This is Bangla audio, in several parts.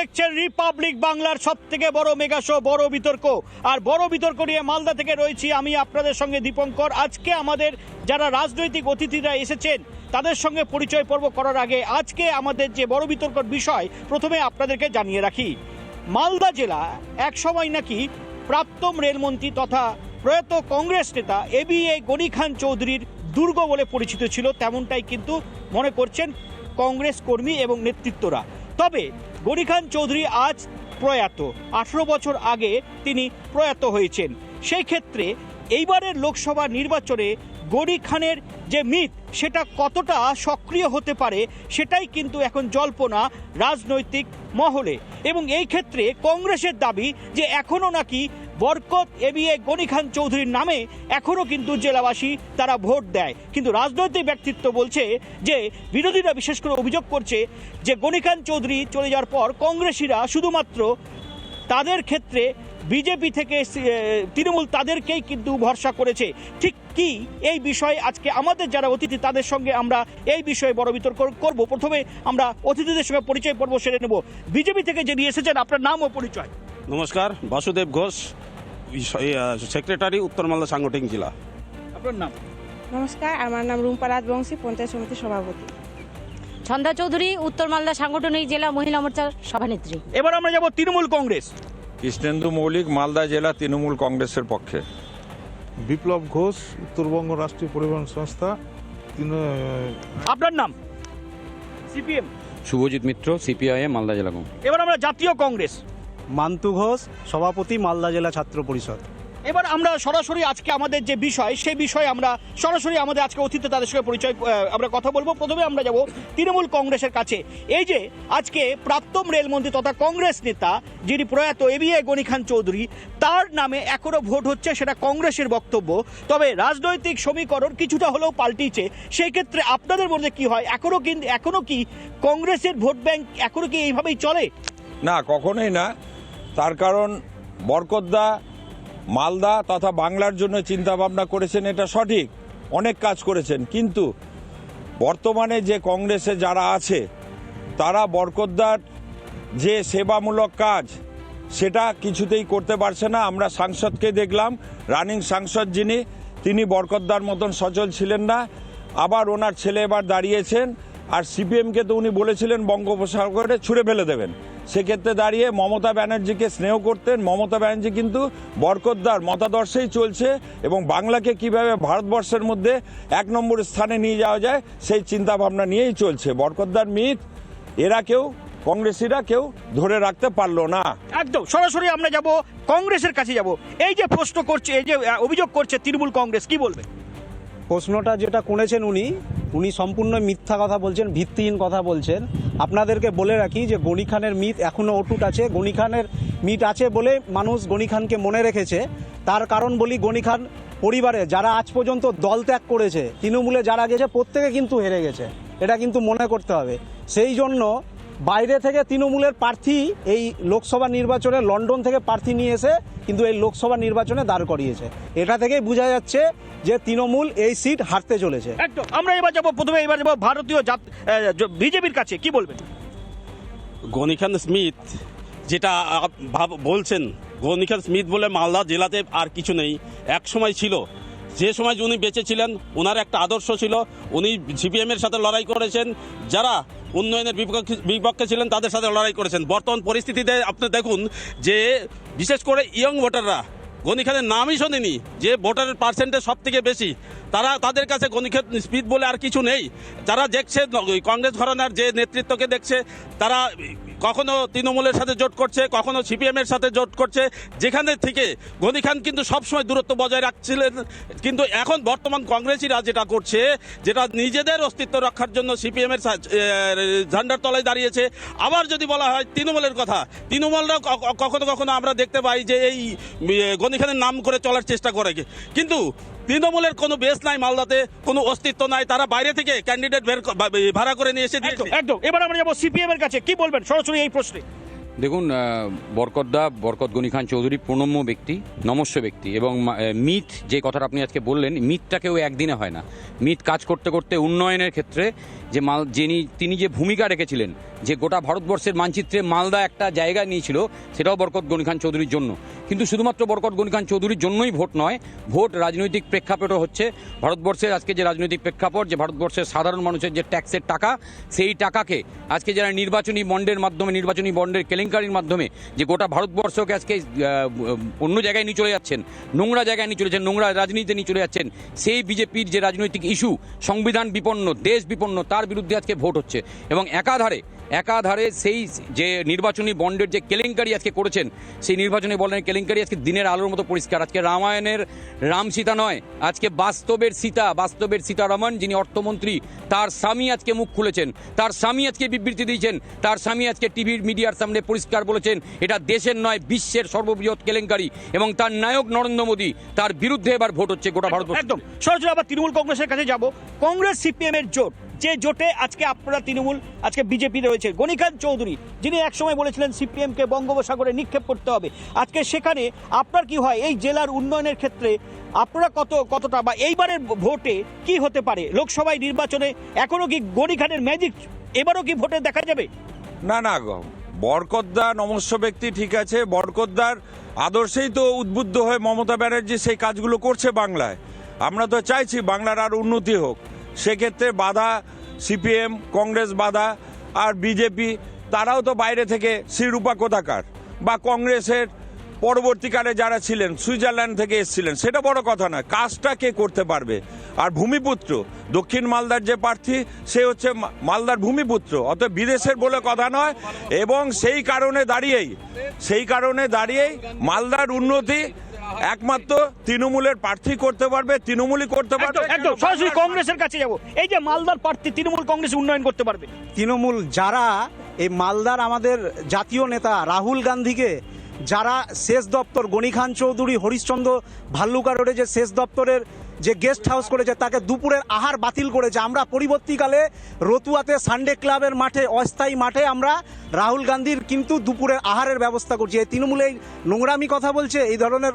দেখছেন রিপাবলিক বাংলার সব থেকে বড় মেগা শো, বড় বিতর্ক। আর বড় বিতর্ক নিয়ে মালদা থেকে রয়েছি আমি আপনাদের সঙ্গে দীপঙ্কর। আজকে আমাদের যারা রাজনৈতিক অতিথিরা এসেছেন, তাদের সঙ্গে পরিচয় পর্ব করার আগে আজকে আমাদের যে বড় বিতর্কর বিষয়, প্রথমে আপনাদেরকে জানিয়ে রাখি। মালদা জেলা এক সময় নাকি প্রাক্তন রেলমন্ত্রী তথা প্রয়াত কংগ্রেস নেতা এ বি এ গনি খান চৌধুরীর দুর্গ বলে পরিচিত ছিল, তেমনটাই কিন্তু মনে করছেন কংগ্রেস কর্মী এবং নেতৃত্বরা। তবে গনি খান চৌধুরী আজ প্রয়াত। আঠেরো বছর আগে তিনি প্রয়াত হয়েছেন। সেই ক্ষেত্রে এইবারের লোকসভা নির্বাচনে গনি খানের যে মিথ সেটা কতটা সক্রিয় হতে পারে সেটাই কিন্তু এখন জল্পনা রাজনৈতিক মহলে। এবং এই ক্ষেত্রে কংগ্রেসের দাবি যে এখনও নাকি বরকত এবিএ গনি খান চৌধুরীর নামে এখনও কিন্তু জেলাবাসী তারা ভোট দেয়। কিন্তু রাজনৈতিক ব্যক্তিত্ব বলছে যে, বিরোধীরা বিশেষ করে অভিযোগ করছে যে, গনি খান চৌধুরী চলে যাওয়ার পর কংগ্রেসীরা শুধুমাত্র তাদের ক্ষেত্রে বিজেপি থেকে তৃণমূল তাদেরকেই কিন্তু ভরসা করেছে। ঠিক কি এই বিষয়ে আজকে আমাদের যারা অতিথি, তাদের সঙ্গে আমরা এই বিষয়ে বড় বিতর্ক করব। প্রথমে আমরা অতিথিদের সঙ্গে পরিচয় পর্ব সেরে নেব। বিজেপি থেকে যিনি এসেছেন, আপনার নাম ও পরিচয়। নমস্কার, বাসুদেব ঘোষ। সেক্রেটারি উত্তর মালদা সাংগঠনিক জেলা। আপনার নাম? নমস্কার আমার নাম রুম্পা রাজবংশী পঞ্চায়েত সমিতির সভাপতি। ছন্দা চৌধুরী উত্তর মালদা সাংগঠনিক জেলা মহিলা মোর্চার সভানেত্রী। এবার আমরা যাব তৃণমূল কংগ্রেস। কৃষ্ণেন্দু মৌলিক মালদা জেলা তৃণমূল কংগ্রেসের পক্ষে। বিপ্লব ঘোষ উত্তরবঙ্গ রাষ্ট্রীয় পরিবহন সংস্থা আপনার নাম? সিপিএম। শুভজিৎ মিত্র সিপিআইএম মালদা জেলা কংগ্রেস। এবার আমরা জাতীয় কংগ্রেস। মান্তু ঘোষ সভাপতি মালদা জেলা ছাত্র পরিষদ। এবার আমরা সরাসরি আজকে আমাদের যে বিষয় সেই বিষয়ে আমরা সরাসরি আমাদের আজকে অতিথি তাদের সঙ্গে পরিচয় আমরা কথা বলব। প্রথমে আমরা যাব তৃণমূল কংগ্রেসের কাছে। এই যে আজকে প্রাক্তন রেলমন্ত্রী তথা কংগ্রেস নেতা যিনি প্রয়াত A B A Ghani Khan Chowdhury তার নামে এখনও ভোট হচ্ছে সেটা কংগ্রেসের বক্তব্য। তবে রাজনৈতিক সমীকরণ কিছুটা হলেও পাল্টিছে সেই ক্ষেত্রে আপনাদের মধ্যে কি হয়? এখনও কিন্তু এখনও কি কংগ্রেসের ভোট ব্যাংক এখনও কি এইভাবেই চলে? না কখনোই না। তার কারণ বরকতদা, মালদা তথা বাংলার জন্য চিন্তা ভাবনা করেছেন, এটা সঠিক। অনেক কাজ করেছেন, কিন্তু বর্তমানে যে কংগ্রেসে যারা আছে, তারা বরকতদার যে সেবামূলক কাজ, সেটা কিছুতেই করতে পারছে না। আমরা সাংসদকে দেখলাম, রানিং সাংসদ যিনি, তিনি বরকতদার মতন সচল ছিলেন না। আবার ওনার ছেলে এবার দাঁড়িয়েছেন, আর সিপিএমকে তো উনি বলেছিলেন বঙ্গোপসাগরে ছুঁড়ে ফেলে দেবেন। সেক্ষেত্রে দাঁড়িয়ে মমতা ব্যানার্জিকে স্নেহ করতেন। মমতা ব্যানার্জি কিন্তু বরকতদার মতাদর্শেই চলছে এবং বাংলাকে কীভাবে ভারতবর্ষের মধ্যে এক নম্বর স্থানে নিয়ে যাওয়া যায় সেই চিন্তা ভাবনা নিয়েই চলছে। বরকতদার মিথ এরা কেউ কংগ্রেসিরা কেউ ধরে রাখতে পারল না। একদম সরাসরি আমরা যাব কংগ্রেসের কাছে যাব। এই যে প্রশ্ন করছে এই যে অভিযোগ করছে তৃণমূল কংগ্রেস কি বলবে? প্রশ্নটা যেটা করেছেন উনি উনি সম্পূর্ণ মিথ্যা কথা বলছেন, ভিত্তিহীন কথা বলছেন। আপনাদেরকে বলে রাখি যে গনি খানের মিথ এখনও অটুট আছে। গনি খানের মিট আছে বলে মানুষ গনি খানকে মনে রেখেছে। তার কারণ বলি গনি খান পরিবারে যারা আজ পর্যন্ত দল ত্যাগ করেছে, তৃণমূলে যারা গেছে, প্রত্যেকে কিন্তু হেরে গেছে। এটা কিন্তু মনে করতে হবে। সেই জন্য বাইরে থেকে তৃণমূলের প্রার্থী এই লোকসভা নির্বাচনে লন্ডন থেকে প্রার্থী নিয়ে এসে কিন্তু এই লোকসভা নির্বাচনে দাঁড় করিয়েছে। এটা থেকেই বোঝা যাচ্ছে যে তৃণমূল এই সিট হারতে চলেছে। একদম। আমরা এবার যাব প্রথমে এবার যাব ভারতীয় জাত বিজেপির কাছে। কি বলবেন? গনিখান স্মিথ যেটা ভাব বলছেন গনিখান স্মিথ বলে মালদা জেলাতে আর কিছু নেই। এক সময় ছিল। যে সময় উনি বেঁচে ছিলেন ওনার একটা আদর্শ ছিল। উনি সিপিএমের সাথে লড়াই করেছেন। যারা উন্নয়নের বিপক্ষে বিপক্ষে ছিলেন, তাদের সাথে লড়াই করেছেন। বর্তমান পরিস্থিতিতে আপনি দেখুন যে, বিশেষ করে ইয়ং ভোটাররা গণিখানের নামই শোনেনি যে ভোটারের পার্সেন্টেজ সব থেকে বেশি। তারা তাদের কাছে গণিক্ষেত স্পিড বলে আর কিছু নেই। তারা দেখছে কংগ্রেস ঘরানার যে নেতৃত্বকে দেখছে, তারা কখনো তৃণমূলের সাথে জোট করছে, কখনো সিপিএম এর সাথে জোট করছে, যেখানে থেকে গনি খান কিন্তু সবসময় দূরত্ব বজায় রাখছিলেন। কিন্তু এখন বর্তমান কংগ্রেসিরা যেটা করছে, যেটা নিজেদের অস্তিত্ব রক্ষার জন্য সিপিএম এর ঝান্ডার তলায় দাঁড়িয়েছে। আবার যদি বলা হয় তৃণমূলের কথা তৃণমূলরা কখনো কখনো আমরা দেখতে পাই যে এই গনি খানের নাম করে চলার চেষ্টা করে। কিন্তু তৃণমূলের কোনো বেস নাই মালদাতে, কোনো অস্তিত্ব নাই। তারা বাইরে থেকে ক্যান্ডিডেট ভাড়া করে নিয়ে এসে একদম এবার আমরা যাব সিপিএম এর কাছে। কি বলবেন? সরাসরি এই প্রশ্নে। দেখুন বরকতদা বরকত গনি খান চৌধুরী প্রণম্য ব্যক্তি, নমস্য ব্যক্তি এবং মিথ যে কথাটা আপনি আজকে বললেন, মিথটাকেও একদিনে হয় না। মিথ কাজ করতে করতে উন্নয়নের ক্ষেত্রে যে মাল যিনি তিনি যে ভূমিকা রেখেছিলেন, যে গোটা ভারতবর্ষের মানচিত্রে মালদা একটা জায়গা নিয়েছিল, সেটাও বরকত গনি খান চৌধুরীর জন্য। কিন্তু শুধুমাত্র বরকত গনি খান চৌধুরীর জন্যই ভোট নয়, ভোট রাজনৈতিক প্রেক্ষাপটও হচ্ছে। ভারতবর্ষের আজকে যে রাজনৈতিক প্রেক্ষাপট, যে ভারতবর্ষের সাধারণ মানুষের যে ট্যাক্সের টাকা, সেই টাকাকে আজকে যারা নির্বাচনী বন্ডের মাধ্যমে নির্বাচনী বন্ডের কেলেঙ্কারির মাধ্যমে যে গোটা ভারতবর্ষকে আজকে অন্য জায়গায় নিয়ে চলে যাচ্ছেন, নোংরা জায়গায় নিয়ে চলেছেন নোংরা রাজনীতিতে নিয়ে চলে যাচ্ছেন, সেই বিজেপির যে রাজনৈতিক ইস্যু, সংবিধান বিপন্ন, দেশ বিপন্ন, তার বিরুদ্ধে আজকে ভোট হচ্ছে এবং একাধারে একাধারে সেই যে নির্বাচনী বন্ডের যে কেলেঙ্কারি আজকে করেছেন সেই নির্বাচনী বন্ডের কেলেঙ্কারি আজকে দিনের আলোর মতো পরিষ্কার। আজকে রামায়ণের রাম সীতা নয় আজকে বাস্তবের সীতা বাস্তবের সীতারামন যিনি অর্থমন্ত্রী তার স্বামী আজকে মুখ খুলেছেন তার স্বামী আজকে বিবৃতি দিয়েছেন তার স্বামী আজকে টিভির মিডিয়ার সামনে পরিষ্কার বলেছেন এটা দেশের নয় বিশ্বের সর্ববৃহৎ কেলেঙ্কারি। এবং তার নায়ক নরেন্দ্র মোদী তার বিরুদ্ধে এবার ভোট হচ্ছে গোটা ভারতবর্ষ। একদম। সরাসরি আবার তৃণমূল কংগ্রেসের কাছে যাব। কংগ্রেস সিপিএম এর জোট যে জোটে আজকে আপনারা তৃণমূল আজকে বিজেপি রয়েছে। গণিকান্ত চৌধুরী যিনি একসময় বলেছিলেন সিপিএমকে বঙ্গোপসাগরে নিক্ষেপ করতে হবে। আজকে সেখানে আপনার কি হয়? এই জেলার উন্নয়নের ক্ষেত্রে আপনারা কত কতটা বা এইবারের ভোটে কি হতে পারে? লোকসভায় নির্বাচনে এখনও কি গণিখানের ম্যাজিক এবারও কি ভোটে দেখা যাবে? না না গো, বরকতদা নমস্য ব্যক্তি ঠিক আছে। বরকতদার আদর্শেই তো উদ্বুদ্ধ হয়ে মমতা ব্যানার্জি সেই কাজগুলো করছে বাংলায়। আমরা তো চাইছি বাংলার আর উন্নতি হোক। সেক্ষেত্রে বাধা, সিপিএম, কংগ্রেস বাধা আর বিজেপি, তারাও তো বাইরে থেকে শ্রীরূপা কোথাকার বা কংগ্রেসের পরবর্তীকালে যারা ছিলেন, সুইজারল্যান্ড থেকে এসেছিলেন, সেটা বড় কথা না কাজটা কে করতে পারবে? আর ভূমিপুত্র, দক্ষিণ মালদার যে প্রার্থী, সে হচ্ছে মালদার ভূমিপুত্র। অত বিদেশের বলে কথা নয় এবং সেই কারণে দাঁড়িয়েই, সেই কারণে দাঁড়িয়েই মালদার উন্নতি একমাত্র তৃণমূলের প্রার্থী করতে পারবে তৃণমূলই করতে পারবে একদম সরাসরি কংগ্রেসের কাছে যাব। এই যে মালদার প্রার্থী তৃণমূল কংগ্রেস উন্নয়ন করতে পারবে। তৃণমূল যারা এই মালদার আমাদের জাতীয় নেতা রাহুল গান্ধীকে যারা শেষ দপ্তর গণিখান চৌধুরী হরিশ্চন্দ্র ভাল্লুকা রোডে যে শেষ দপ্তরের যে গেস্ট হাউস করেছে তাকে দুপুরের আহার বাতিল করেছে। আমরা পরবর্তীকালে রতুয়াতে সানডে ক্লাবের মাঠে অস্থায়ী মাঠে আমরা রাহুল গান্ধীর কিন্তু দুপুরের আহারের ব্যবস্থা করছি। এই তৃণমূল এই নোংরামি কথা বলছে এই ধরনের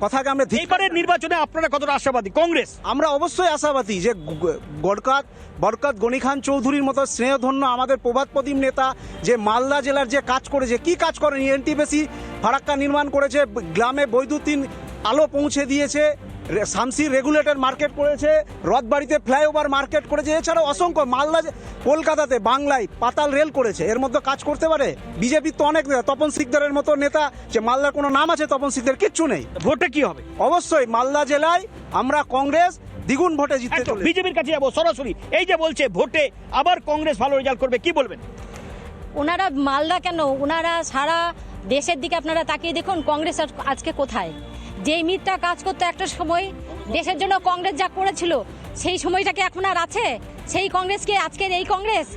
কথাকে আমরা এইবারের নির্বাচনে আপনারা কতটা আশাবাদী? কংগ্রেস? আমরা অবশ্যই আশাবাদী যে গ- বরকত বরকত গনি খান চৌধুরীর মতো স্নেহধন্য আমাদের প্রভাত প্রদীপ নেতা যে মালদা জেলার যে কাজ করেছে কি কাজ করেনি? এনটিপিসি ফারাক্কা নির্মাণ করেছে গ্রামে বৈদ্যুতিন আলো পৌঁছে দিয়েছে রে- শামসির রেগুলেটর মার্কেট করেছে রথবাড়িতে ফ্লাইওভার মার্কেট করেছে এছাড়াও অসংখ্য মালদা কলকাতাতে বাংলায় পাতাল রেল করেছে। এর মধ্যে কাজ করতে পারে? বিজেপির তো অনেক নেতা তপন সিকদারের মতো নেতা যে মালদার কোনো নাম আছে তপন সিকদার কিচ্ছু নেই। ভোটে কি হবে? অবশ্যই মালদা জেলায় আমরা কংগ্রেস দ্বিগুণ ভোটে জিততে বিজেপির কাছে যাব সরাসরি। এই যে বলছে ভোটে আবার কংগ্রেস ভালো রেজাল্ট করবে কি বলবেন? ওনারা মালদা কেন? ওনারা সারা দেশের দিকে আপনারা তাকিয়ে দেখুন কংগ্রেস আজ- আজকে কোথায়? যেই মিথ্যা কাজ করতে একটা সময়, দেশের জন্য কংগ্রেস যা করেছিল, সেই সময়টা কি এখন আর আছে? সেই কংগ্রেসকে আজকের এই কংগ্রেস?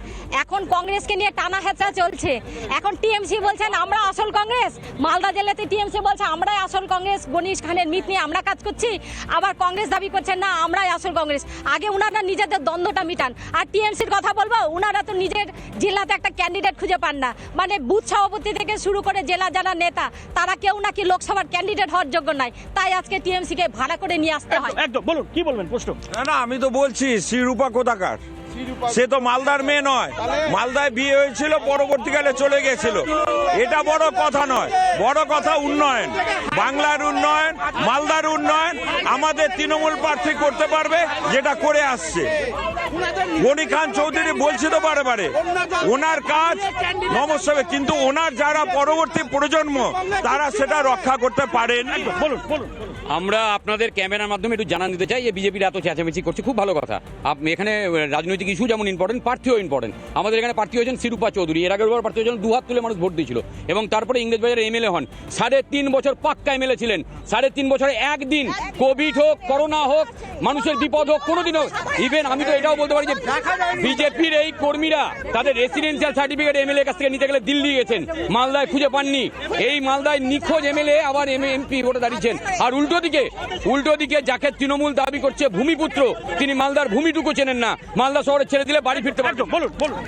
এখন কংগ্রেসকে নিয়ে টানা হেঁচা চলছে। এখন টিএমসি বলছেন আমরা আসল কংগ্রেস। মালদা জেলাতে টিএমসি বলছে আমরাই আসল কংগ্রেস। গণেশ খানের মিথ নিয়ে আমরা কাজ করছি। আবার কংগ্রেস দাবি করছেন না আমরাই আসল কংগ্রেস। আগে ওনারা নিজেদের দ্বন্দ্বটা মিটান। আর টিএমসির কথা বলব ওনারা তো নিজের জেলাতে একটা ক্যান্ডিডেট খুঁজে পান না। মানে বুথ সভাপতি থেকে শুরু করে জেলা যারা নেতা তারা কেউ নাকি লোকসভার ক্যান্ডিডেট হওয়ার যোগ্য নয়। তাই আজকে টিএমসিকে ভাড়া করে নিয়ে আসতে হয়। একদম, একদম বলুন কি বলবেন প্রশ্ন? না না আমি তো বলছি শ্রীরূপা কোথাকার? সে তো মালদার মেয়ে নয়। মালদায় বিয়ে হয়েছিল, পরবর্তীকালে চলে গেছিল। এটা বড় কথা নয়, বড় কথা উন্নয়ন। বাংলার উন্নয়ন, মালদার উন্নয়ন, আমাদের তৃণমূল প্রার্থী করতে পারবে যেটা করে আসছে। গনি খান চৌধুরী বলছে তো বারে বারে, ওনার কাজ নমস্য কিন্তু ওনার যারা পরবর্তী প্রজন্ম, তারা সেটা রক্ষা করতে পারেন। বলুন বলুন। আমরা আপনাদের ক্যামেরার মাধ্যমে একটু জানান দিতে চাই যে বিজেপির এত চেঁচামেচি করছে, খুব ভালো কথা। আপ- এখানে রাজনৈতিক ইস্যু যেমন ইম্পর্টেন্ট প্রার্থীও ইম্পর্টেন্ট আমাদের এখানে প্রার্থী হয়েছেন শিরূপা চৌধুরী। এর আগের বার প্রার্থী হয়েছেন দু হাত তুলে মানুষ ভোট দিয়েছিল। এবং তারপরে ইংরেজবাজারে এমএলএ হন। সাড়ে তিন বছর পাক্কা এমএলএ ছিলেন। সাড়ে তিন বছরে একদিন কোভিড হোক করোনা হোক, মানুষের বিপদ হোক কোনোদিনও ইভেন আমি তো এটাও বলতে পারি যে বিজেপির এই কর্মীরা, তাদের রেসিডেন্সিয়াল সার্টিফিকেট এমএলএ কাছ থেকে নিতে গেলে দিল্লি গেছেন, মালদায় খুঁজে পাননি। এই মালদায় নিখোঁজ এমএলএ, আবার এমপি ভোটে দাঁড়িয়েছেন। আর উল্টো দিকে উল্টো দিকে যাকে তৃণমূল দাবি করছে ভূমিপুত্র তিনি মালদার ভূমিটুকু চেনেন না। মালদা শহরে ছেড়ে দিলে বাড়ি ফিরতে পারতো বলুন বলুন।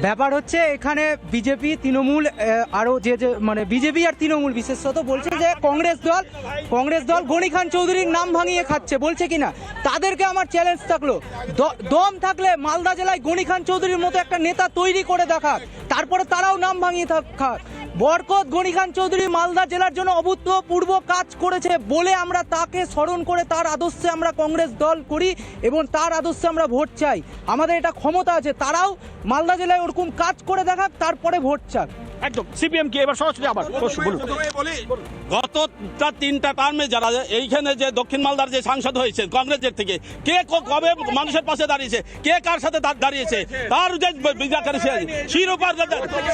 ব্যাপার হচ্ছে এখানে বিজেপি তৃণমূল আহ, আরও যে যে মানে বিজেপি আর তৃণমূল বিশেষত বলছে যে কংগ্রেস দল কংগ্রেস দল গনি খান চৌধুরীর নাম ভাঙিয়ে খাচ্ছে বলছে কিনা? তাদেরকে আমার চ্যালেঞ্জ থাকল। দ- দম থাকলে মালদা জেলায় গনি খান চৌধুরীর মতো একটা নেতা তৈরি করে দেখাক তারপরে তারাও নাম ভাঙিয়ে থাক খাক। বরকত গনি খান চৌধুরী মালদা জেলার জন্য অভূতপূর্ব কাজ করেছে বলে আমরা তাকে স্মরণ করে তার আদর্শে আমরা কংগ্রেস দল করি এবং তার আদর্শে আমরা ভোট চাই। আমাদের এটা ক্ষমতা আছে। তারাও মালদা জেলায় ওরকম কাজ করে দেখাক, তারপরে ভোট চাক। একদম। সিপিএম কি এবার সরাসরি আবার। বলুন। গত তিনটা টার্মে যারা এইখানে যে দক্ষিণ মালদার যে সাংসদ হয়েছে কংগ্রেসের থেকে কে কবে মানুষের পাশে দাঁড়িয়েছে কে কার সাথে দাঁড়িয়েছে তার যে বিজাকারী শিরোপার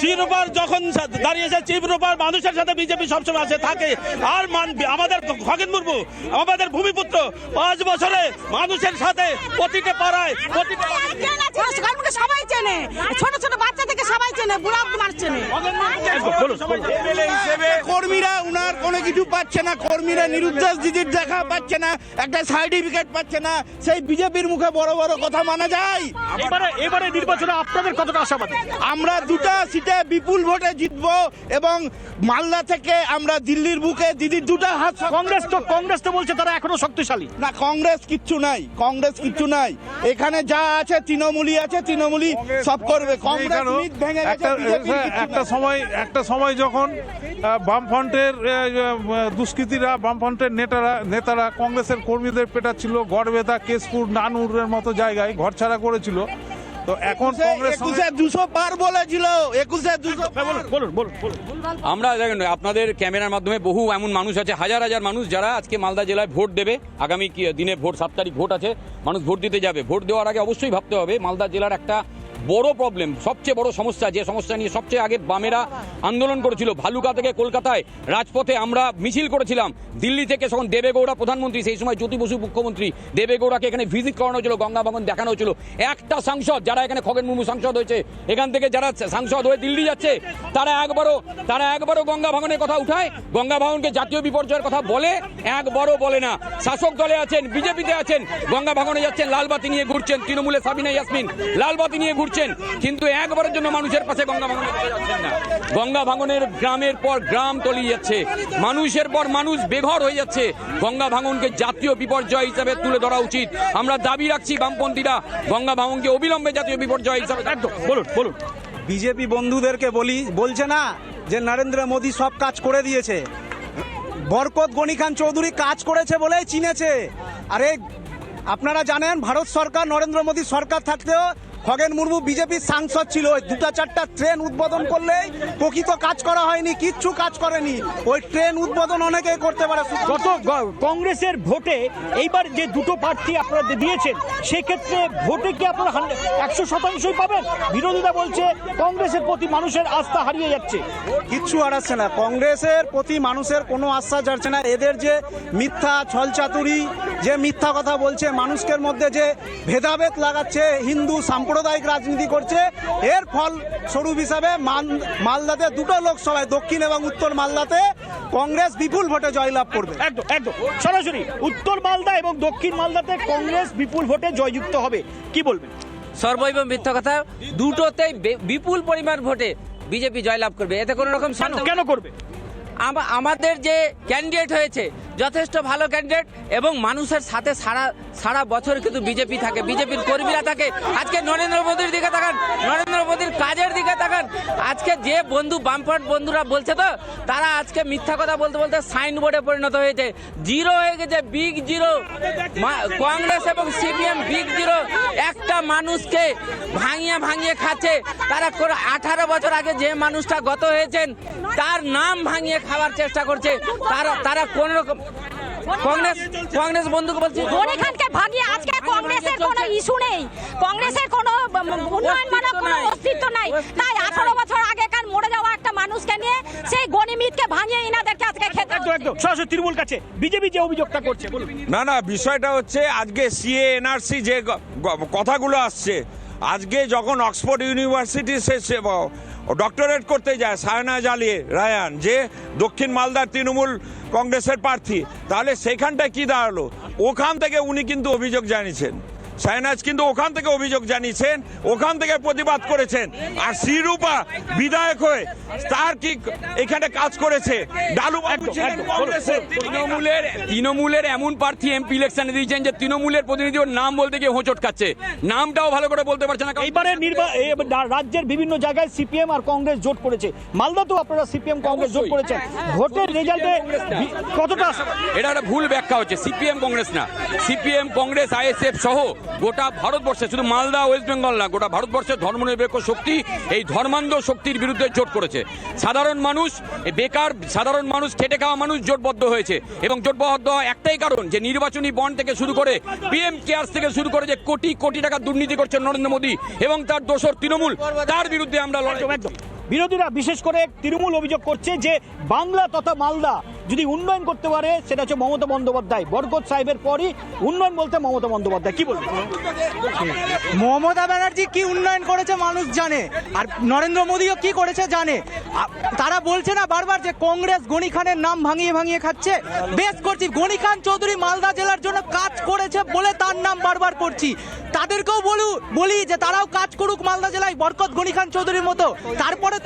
শিরোপার যখন দাঁড়িয়েছে চিরোপার মানুষের সাথে বিজেপি সবসময় আছে থাকে। আর মান আমাদের খগেন মুর্মু আমাদের ভূমিপুত্র পাঁচ বছরে মানুষের সাথে প্রতিটা পাড়ায় প্রতিটা সবাই চেনে ছোট ছোট বাচ্চা থেকে সবাই চেনে বুড়া মানুষ চেনে। কর্মীরা উনার কোনো কিছু পাচ্ছে না কর্মীরা নিরুদ্দেশ দিদির দেখা পাচ্ছে না একটা সার্টিফিকেট পাচ্ছে না সেই বিজেপির মুখে বড় বড় কথা মানা যায়। এবারে এবারে নির্বাচনে আপনাদের কতটা আশাবাদী? আমরা দুটা সিটে বিপুল ভোটে জিতবো এবং মালদা থেকে আমরা দিল্লির বুকে দিদির দুটা হাত কংগ্রেস তো কংগ্রেস তো বলছে তারা এখনও শক্তিশালী। না কংগ্রেস কিচ্ছু নাই কংগ্রেস কিচ্ছু নাই। এখানে যা আছে তৃণমূলী আছে তৃণমূলী সব করবে। কংগ্রেস ভেঙে গেছে একটা নাই। সময় একটা সময় যখন বামফ্রন্টের দুষ্কৃতীরা বামফ্রন্টের নেতারা নেতারা কংগ্রেসের কর্মীদের পেটাচ্ছিল গড়বেতা কেশপুর নানুরের মতো জায়গায় ঘরছাড়া করেছিল। তো এখন দুশো পার বলেছিল একুশে দুশো বলুন বলুন। আমরা দেখেন আপনাদের ক্যামেরার মাধ্যমে বহু এমন মানুষ আছে হাজার হাজার মানুষ যারা আজকে মালদা জেলায় ভোট দেবে। আগামী কি- দিনে ভোট সাত তারিখ ভোট আছে মানুষ ভোট দিতে যাবে। ভোট দেওয়ার আগে অবশ্যই ভাবতে হবে মালদা জেলার একটা বড় প্রবলেম সবচেয়ে বড় সমস্যা, যে সমস্যা নিয়ে সবচেয়ে আগে বামেরা আন্দোলন করেছিল, ভালুকা থেকে কলকাতায়, রাজপথে আমরা মিছিল করেছিলাম, দিল্লি থেকে যখন দেবেগৌড়া প্রধানমন্ত্রী, সেই সময় জ্যোতি বসু মুখ্যমন্ত্রী দেবেগৌড়াকে এখানে ভিজিট করানো হয়েছিল, গঙ্গা ভাঙন দেখানো হয়েছিল। একটা সাংসদ, যারা এখানে খগেন মুর্মু সাংসদ হয়েছে, এখান থেকে যারা সাংসদ হয়ে দিল্লি যাচ্ছে, তারা একবারও তারা একবারও গঙ্গা ভাঙনের কথা উঠায়, গঙ্গা ভাঙনকে জাতীয় বিপর্যয়ের কথা বলে, একবারও বলে না। শাসক দলে আছেন, বিজেপিতে আছেন, গঙ্গা ভাঙনে যাচ্ছেন, লালবাতি নিয়ে ঘুরছেন তৃণমূলে সাবিনা ইয়াসমিন, লালবাতি নিয়ে ঘুরছেন। কিন্তু একবারের জন্য মানুষের পাশে গঙ্গা ভাঙনের কাছে যাচ্ছেন না। গঙ্গা ভাঙনের গ্রামের পর গ্রাম তলিয়ে যাচ্ছে। মানুষের পর মানুষ বেঘর হয়ে যাচ্ছে। গঙ্গা ভাঙনকে জাতীয় বিপর্যয় হিসাবে তুলে ধরা উচিত। আমরা দাবি রাখছি বামপন্থীরা গঙ্গা ভাঙনকে অবিলম্বে জাতীয় বিপর্যয় হিসাবে বলুন বলুন। বিজেপি বন্ধুদেরকে বলি বলছে না যে নরেন্দ্র মোদী সব কাজ করে দিয়েছে। বরকত গনি খান চৌধুরী কাজ করেছে বলেই চিনেছে। আরে আপনারা জানেন ভারত সরকার নরেন্দ্র মোদী সরকার থাকতেও খগেন মুর্মু বিজেপির সাংসদ ছিল ওই দুটা চারটা ট্রেন উদ্বোধন করলেই প্রকৃত কাজ করা হয়নি কিচ্ছু কাজ করেনি। ওই ট্রেন উদ্বোধন অনেকে করতে পারে গত কংগ্রেসের ভোটে এইবার যে দুটো প্রার্থী আপনারা দিয়েছেন সেক্ষেত্রে ভোটে কি আপনারা একশো শতাংশই পাবেন? বিরোধীরা বলছে কংগ্রেসের প্রতি মানুষের আস্থা হারিয়ে যাচ্ছে। কিচ্ছু হারাচ্ছে না। কংগ্রেসের প্রতি মানুষের কোনো আস্থা যাচ্ছে না। এদের যে মিথ্যা ছলচাতুরি যে মিথ্যা কথা বলছে মানুষের মধ্যে যে ভেদাভেদ লাগাচ্ছে হিন্দু সাম্প্রদায়িক রাজনীতি করছে। এর ফল স্বরূপ হিসাবে মালদাতে দুটো লোকসভায় দক্ষিণ এবং উত্তর মালদাতে কংগ্রেস বিপুল ভোটে জয়লাভ করবে। একদম একদম। সরাসরি উত্তর মালদা এবং দক্ষিণ মালদাতে কংগ্রেস বিপুল ভোটে জয়যুক্ত হবে। কি বলবেন? সর্বৈব মিথ্যা কথা দুটোতেই বিপুল পরিমাণ ভোটে বিজেপি জয়লাভ করবে। এতে কোনো রকম কেন করবে? আমাদের যে ক্যান্ডিডেট হয়েছে যথেষ্ট ভালো ক্যান্ডিডেট এবং মানুষের সাথে সারা সারা বছর কিন্তু বিজেপি থাকে। বিজেপির কর্মীরা থাকে। আজকে নরেন্দ্র মোদীর দিকে তাকান। নরেন্দ্র মোদীর কাজের দিকে তাকান। আজকে যে বন্ধু, বামফ্রন্ট বন্ধুরা বলছে তো, তারা আজকে মিথ্যা কথা বলতে বলতে সাইনবোর্ডে পরিণত হয়েছে। জিরো হয়ে গেছে বিগ জিরো কংগ্রেস এবং সিপিএম বিগ জিরো একটা মানুষকে ভাঙিয়ে ভাঙিয়ে খাচ্ছে। তারা আঠারো বছর আগে যে মানুষটা গত হয়েছেন, তার নাম ভাঙিয়ে খাওয়ার চেষ্টা করছে। তারা তারা কোন রকম কংগ্রেস কংগ্রেস বন্ধুকে বলছি। গনি খানকে ভাগিয়ে আজকে কংগ্রেসের কোনো ইস্যু নেই। কংগ্রেসের কোনো উন্নয়নমূলক কোনো অস্তিত্ব নাই। তাই আঠারো বছর আগেকার মরে যাওয়া একটা মানুষকে নিয়ে সেই গণিমিতকে ভাঙিয়ে ইনাদেরকে আজকে খেতে একদম একদম। সরাসরি তৃণমূল কাছে বিজেপি যে অভিযোগটা করছে না না বিষয়টা হচ্ছে আজকে সিএ এনআরসি যে কথাগুলো আসছে আজকে যখন অক্সফোর্ড ইউনিভার্সিটি সে ডক্টরেট করতে যায়, সায়না জালিয়ে, রায়ান, যে দক্ষিণ মালদার তৃণমূল কংগ্রেসের প্রার্থী। তাহলে সেখানটায় কি দাঁড়াল? ওখান থেকে উনি কিন্তু অভিযোগ জানিয়েছেন। সায়নাজ কিন্তু ওখান থেকে অভিযোগ জানিয়েছেন ওখান থেকে প্রতিবাদ করেছেন। আর শ্রীরূপা বিধায়ক হয়ে তার কি এখানে কাজ করেছে? ডালু বাবু একদম, ছিলেন একদম, কংগ্রেসের তৃণমূলের তৃণমূলের এমন প্রার্থী এমপি ইলেকশনে দিয়েছেন যে তৃণমূলের প্রতিনিধি ওর নাম বলতে গিয়ে হোঁচট খাচ্ছে। নামটাও ভালো করে বলতে পারছে না কারণ- এইবারে নির্বা- এ- রা- রাজ্যের বিভিন্ন জায়গায় সিপিএম আর কংগ্রেস জোট করেছে মালদাতেও আপনারা সিপিএম কংগ্রেস জোট করেছেন ভোটের রেজাল্টে কতটা এটা একটা ভুল ব্যাখ্যা হচ্ছে সিপিএম কংগ্রেস না। সিপিএম কংগ্রেস আইএসএফ সহ গোটা ভারতবর্ষে, শুধু মালদা ওয়েস্ট বেঙ্গল না, গোটা ভারতবর্ষের ধর্মনিরপেক্ষ শক্তি এই ধর্মান্ধ শক্তির বিরুদ্ধে জোট করেছে। সাধারণ মানুষ বেকার সাধারণ মানুষ, খেটে খাওয়া মানুষ জোটবদ্ধ হয়েছে। এবং জোটবদ্ধ হওয়া একটাই কারণ যে নির্বাচনী বন্ড থেকে শুরু করে পিএম কেয়ার্স থেকে শুরু করে যে কোটি কোটি টাকা দুর্নীতি করছে নরেন্দ্র মোদী এবং তার দোসর তৃণমূল, তার বিরুদ্ধে আমরা লড়াই বিরোধীরা বিশেষ করে তৃণমূল অভিযোগ করছে যে বাংলা তথা মালদা যদি উন্নয়ন করতে পারে, সেটা হচ্ছে মমতা বন্দ্যোপাধ্যায়। বরকত সাহেবের পরই উন্নয়ন বলতে মমতা বন্দ্যোপাধ্যায়। কি বলবেন? মমতা ব্যানার্জি কি উন্নয়ন করেছে মানুষ জানে, আর নরেন্দ্র মোদীও কি করেছে জানে। তারা বলছে না বারবার যে কংগ্রেস গনি খানের নাম ভাঙিয়ে ভাঙিয়ে খাচ্ছে। বেশ করছি গনি খান চৌধুরী মালদা জেলার জন্য কাজ করেছে বলে তার নাম বারবার করছি তাদেরকেও বলু, বলি যে তারাও কাজ করুক মালদা জেলায় বরকত গনি খান চৌধুরীর মতো। তারপরে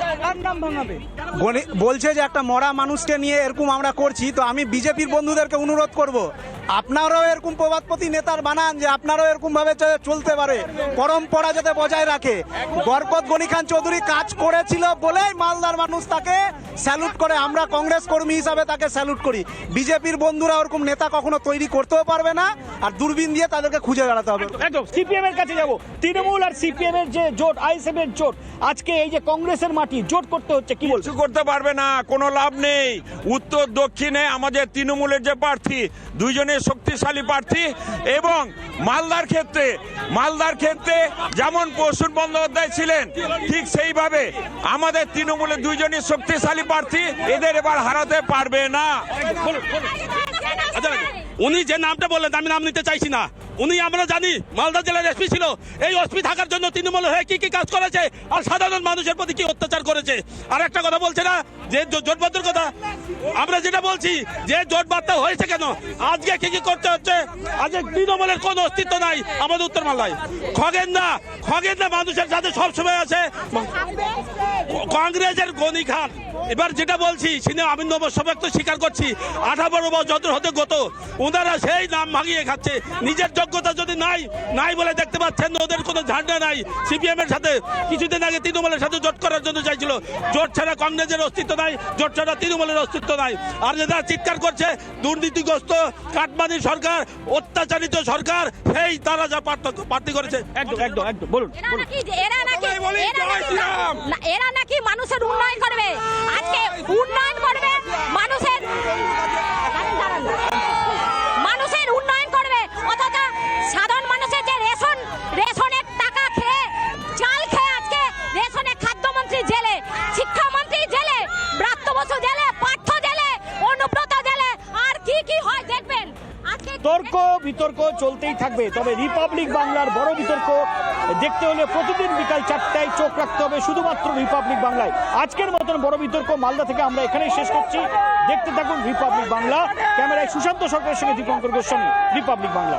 বলছে যে একটা মরা মানুষকে নিয়ে এরকম আমরা করছি, তো আমি বিজেপির বন্ধুদেরকে অনুরোধ করব। আপনারাও এরকম প্রবাদপতি নেতার বানান যে আপনারাও এরকম ভাবে চলতে পারে। পরম্পরা যাতে বজায় রাখে। বরকত গনি খান চৌধুরী কাজ করেছিল বলেই মালদার মানুষ তাকে স্যালুট করে। আমরা কংগ্রেস কর্মী হিসাবে তাকে স্যালুট করি। বিজেপির বন্ধুরা ওরকম নেতা কখনো তৈরি করতেও পারবে না, আর দূরবীন দিয়ে তাদেরকে খুঁজে বেড়াতে হবে। একদম সিপিএম এর কাছে যাব। তৃণমূল আর সিপিএম এর যে জোট আইএসএফ এর জোট, আজকে এই যে কংগ্রেসের মাটি জোট করতে হচ্ছে কি বলছো কিছু করতে পারবে না কোনো লাভ নেই। উত্তর দক্ষিণে আমাদের তৃণমূলের যে প্রার্থী দুইজনের শক্তিশালী প্রার্থী এবং মালদার ক্ষেত্রে মালদার ক্ষেত্রে যেমন প্রসূন বন্দ্যোপাধ্যায় ছিলেন ঠিক সেইভাবে আমাদের তৃণমূলের দুইজনই শক্তিশালী প্রার্থী এদের এবার হারাতে পারবে না। আচ্ছা, উনি যে নামটা বললেন আমি নাম নিতে চাইছি না। উনি আমরা জানি মালদা জেলার এসপি ছিল। এই এসপি থাকার জন্য তৃণমূল হয়ে কি কি কাজ করেছে আর সাধারণ মানুষের প্রতি কি অত্যাচার করেছে। আর একটা কথা বলছে না যে জোটবদ্ধের কথা। আমরা যেটা বলছি যে জোট বার্তা হয়েছে কেন? আজকে কি কি করতে হচ্ছে? আজকে তৃণমূলের কোনো অস্তিত্ব নাই আমাদের উত্তর মালদায়। খগেন্দা খগেন্দা মানুষের সাথে সবসময় আছে। কংগ্রেসের গনি খান এবার যেটা বলছি সিনে আমি নবসভ্যক্ত স্বীকার করছি আঠারো বছর হতে গত ওনারা সেই নাম ভাঙিয়ে খাচ্ছে। নিজের যোগ্যতা যদি নাই নাই বলে দেখতে পাচ্ছেন না, ওদের কোনো ঝান্ডা নাই। সিপিএম এর সাথে কিছুদিন আগে তৃণমূলের সাথে জোট করার জন্য চাইছিল। জোট ছাড়া কংগ্রেসের অস্তিত্ব নাই জোট ছাড়া তৃণমূলের অস্তিত্ব নাই। আর যারা চিৎকার করছে দুর্নীতিগ্রস্ত কাটমানি সরকার অত্যাচারিত সরকার সেই তারা যা পার্থক্য- প্রার্থী করেছে। একদম একদম একদম বলুন সবাই এরা নাকি মানুষের উন্নয়ন করবে। আজকে উন্নয়ন করবে মানুষের। মানুষের উন্নয়ন করবে অথচ সাধারণ মানুষের যে রেশন রেশনের টাকা খেয়ে চাল খেয়ে আজকে রেশনে খাদ্যমন্ত্রী জেলে শিক্ষামন্ত্রী জেলে ব্রাত্য বসু জেলে পার্থ জেলে অনুব্রত জেলে আর কি কি হয় দেখবেন আজকে তর্ক বিতর্ক চলতেই থাকবে। তবে রিপাবলিক বাংলার বড় বিতর্ক, দেখতে হলে প্রতিদিন বিকাল চারটায় চোখ রাখতে হবে শুধুমাত্র রিপাবলিক বাংলায়। আজকের মতন বড় বিতর্ক মালদা থেকে আমরা এখানেই শেষ করছি। দেখতে থাকুন রিপাবলিক বাংলা। ক্যামেরায় সুশান্ত সরকারের সঙ্গে দীপঙ্কর গোস্বামী রিপাবলিক বাংলা।